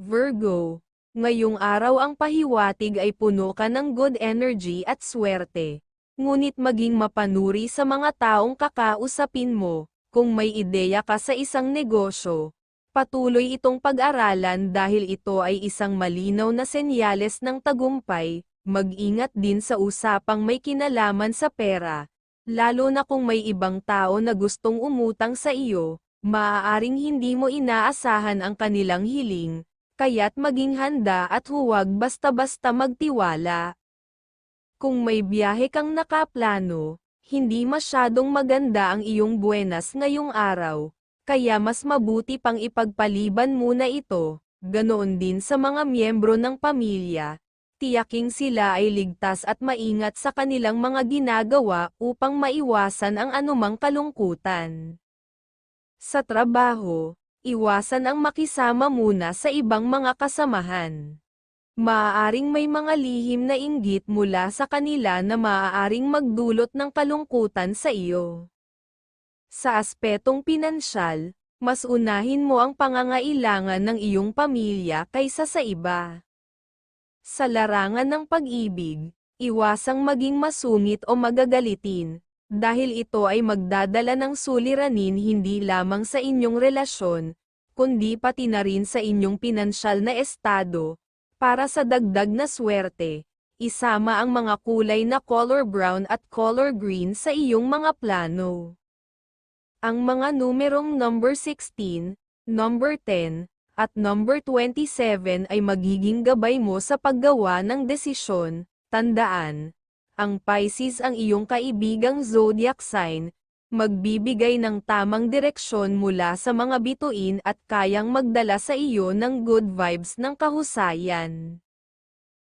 Virgo, ngayong araw ang pahiwatig ay puno ka ng good energy at swerte. Ngunit maging mapanuri sa mga taong kakausapin mo, kung may ideya ka sa isang negosyo. Patuloy itong pag-aralan dahil ito ay isang malinaw na senyales ng tagumpay, mag-ingat din sa usapang may kinalaman sa pera, lalo na kung may ibang tao na gustong umutang sa iyo, maaaring hindi mo inaasahan ang kanilang hiling, kaya't maging handa at huwag basta-basta magtiwala. Kung may biyahe kang nakaplano, hindi masyadong maganda ang iyong buenas ngayong araw, kaya mas mabuti pang ipagpaliban muna ito, ganoon din sa mga miyembro ng pamilya, tiyaking sila ay ligtas at maingat sa kanilang mga ginagawa upang maiwasan ang anumang kalungkutan. Sa trabaho, iwasan ang makisama muna sa ibang mga kasamahan. Maaaring may mga lihim na inggit mula sa kanila na maaaring magdulot ng kalungkutan sa iyo. Sa aspetong pinansyal, mas unahin mo ang pangangailangan ng iyong pamilya kaysa sa iba. Sa larangan ng pag-ibig, iwasang maging masungit o magagalitin, dahil ito ay magdadala ng suliranin hindi lamang sa inyong relasyon, kundi pati na rin sa inyong pinansyal na estado, para sa dagdag na swerte, isama ang mga kulay na color brown at color green sa iyong mga plano. Ang mga numerong number 16, number 10, at number 27 ay magiging gabay mo sa paggawa ng desisyon. Tandaan, ang Pisces ang iyong kaibigang zodiac sign, magbibigay ng tamang direksyon mula sa mga bituin at kayang magdala sa iyo ng good vibes ng kahusayan.